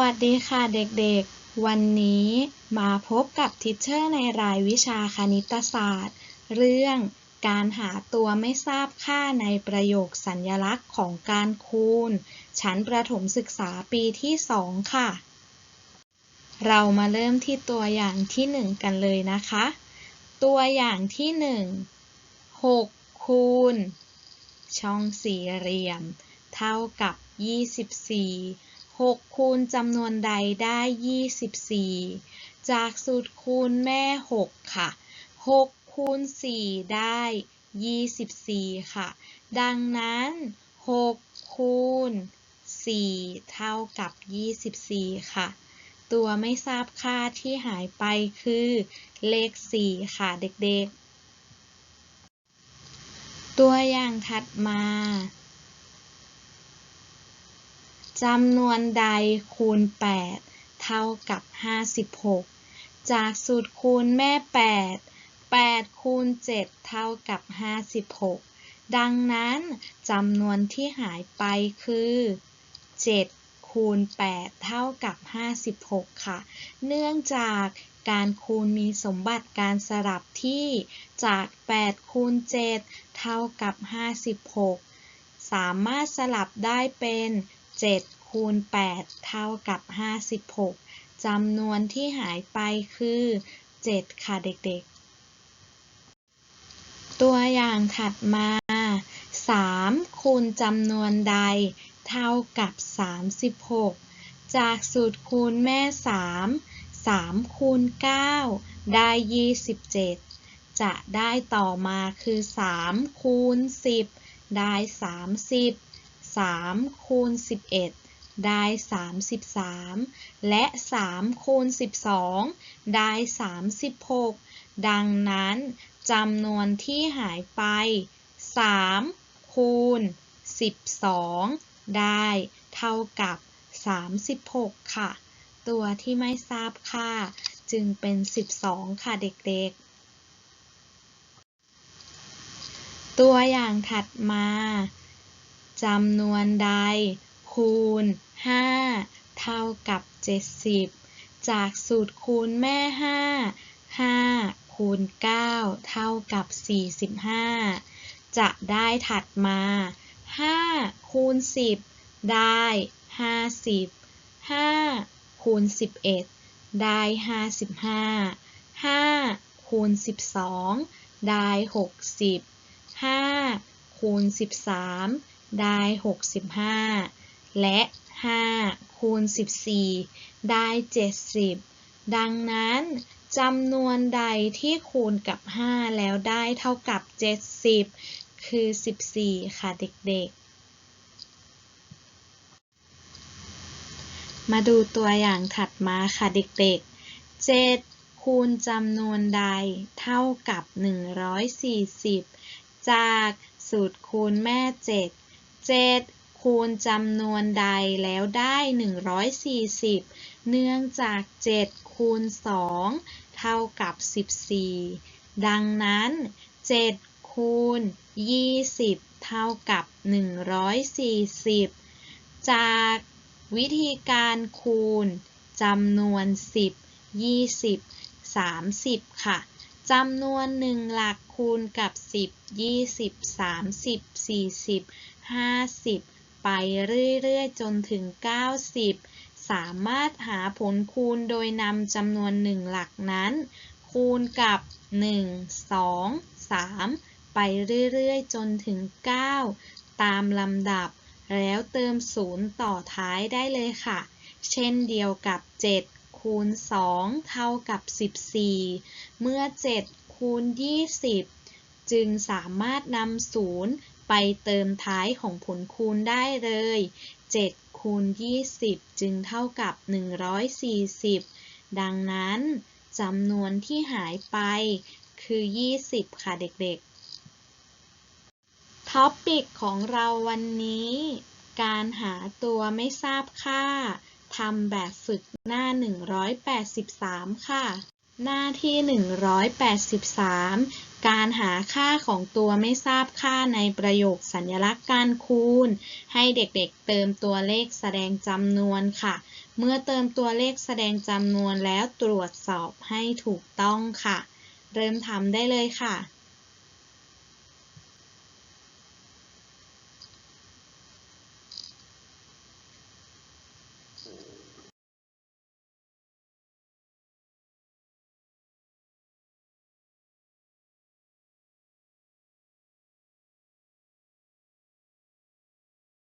วัสดีค่ะเด็กๆ วันนี้มาพบกับทิเชอร์ในรายวิชาคณิตศาสตร์ เรื่องการหาตัวไม่ทราบค่าในประโยคสัญญลักษณ์ของการคูณ ชั้นประถมศึกษาปีที่ 2 ค่ะ เรามาเริ่มที่ตัวอย่างที่ 1 กันเลยนะคะ ตัวอย่างที่ 1 6 คูณ ช่องสี่เหลี่ยม เท่ากับ 24 6 คูณจำนวนใดได้ 24 จากสูตรคูณแม่ 6 ค่ะ 6 คูณ 4 ได้ 24 ค่ะ ดังนั้น 6 คูณ 4 เท่ากับ 24 ค่ะ ตัวไม่ทราบค่าที่หายไปคือเลข 4 ค่ะเด็กๆ ตัวอย่างถัดมา จำนวนใดคูณ 8 เท่ากับ 56 จากสูตรคูณแม่ 8 8 คูณ 7 เท่ากับ 56 ดังนั้นจำนวนที่หายไปคือ 7 คูณ 8 เท่ากับ 56 ค่ะ เนื่องจากการคูณมีสมบัติการสลับที่จาก 8 คูณ 7 เท่ากับ 56 สามารถสลับได้เป็น 7คูณ8เท่ากับ 56จำนวนที่หายไปคือ 7 ค่ะเด็กๆ ตัวอย่างถัดมา 3คูณจำนวนใดเท่ากับ 36 จากสูตรคูณแม่ 3 3คูณ9ได้ 27 จะได้ต่อมาคือ 3 คูณ 10 ได้ 30 3คูณ11 ได้ 33 และ 3คูณ12 ได้ 36 ดังนั้นจำนวนที่หายไป 3 คูณ 12 ได้เท่ากับ 36 ค่ะ ตัวที่ไม่ทราบค่าจึงเป็น 12 ค่ะเด็กๆ ตัวอย่างถัดมา จำนวนใด คูณ 5 เท่ากับ 70 จากสูตรคูณแม่ 5 5 คูณ 9 เท่ากับ 45 จะได้ถัดมา 5 คูณ 10 ได้ 50 5 คูณ 11 ได้ 55 5 คูณ 12 ได้ 60 5 คูณ 13 ได้ 65 และ 5 คูณ 14 ได้ 70 ดังนั้นจำนวนใดที่คูณกับ 5 แล้วได้เท่ากับ 70 คือ 14 ค่ะเด็กๆ มาดูตัวอย่างถัดมาค่ะเด็กๆ 7 คูณจำนวนใดเท่ากับ 140 จากสูตรคูณแม่ 7 7 คูณจำนวนใดแล้วได้ 140 เนื่องจาก 7 คูณ 2 เท่ากับ 14 ดังนั้น 7 คูณ 20 เท่ากับ 140 จากวิธีการคูณจำนวน 10 20 30 ค่ะ จำนวนหนึ่งหลักคูณกับ 10 20 30 40 50 ไปเรื่อยๆ จนถึง 90 สามารถหาผลคูณโดยนำจำนวนหนึ่งหลักนั้น คูณกับ 1 2 3 ไปเรื่อยๆ จนถึง 9 ตามลำดับ แล้วเติมศูนย์ต่อท้ายได้เลยค่ะ เช่นเดียวกับ 7 คูณ 2 เท่ากับ 14 เมื่อ 7 คูณ 20 จึงสามารถนำศูนย์ไปเติมท้ายของผลคูณได้เลย 7 คูณ 20 จึงเท่ากับ 140 ดังนั้นจำนวนที่หายไปคือ 20 ค่ะเด็กๆ ท็อปปิกของเราวันนี้ การหาตัวไม่ทราบค่า ทำแบบฝึกหน้า 183 ค่ะ หน้าที่ 183 การหาค่าของตัวไม่ทราบค่าในประโยคสัญลักษณ์การคูณ ให้เด็กๆเติมตัวเลขแสดงจำนวนค่ะ เมื่อเติมตัวเลขแสดงจำนวนแล้วตรวจสอบให้ถูกต้องค่ะ เริ่มทำได้เลยค่ะ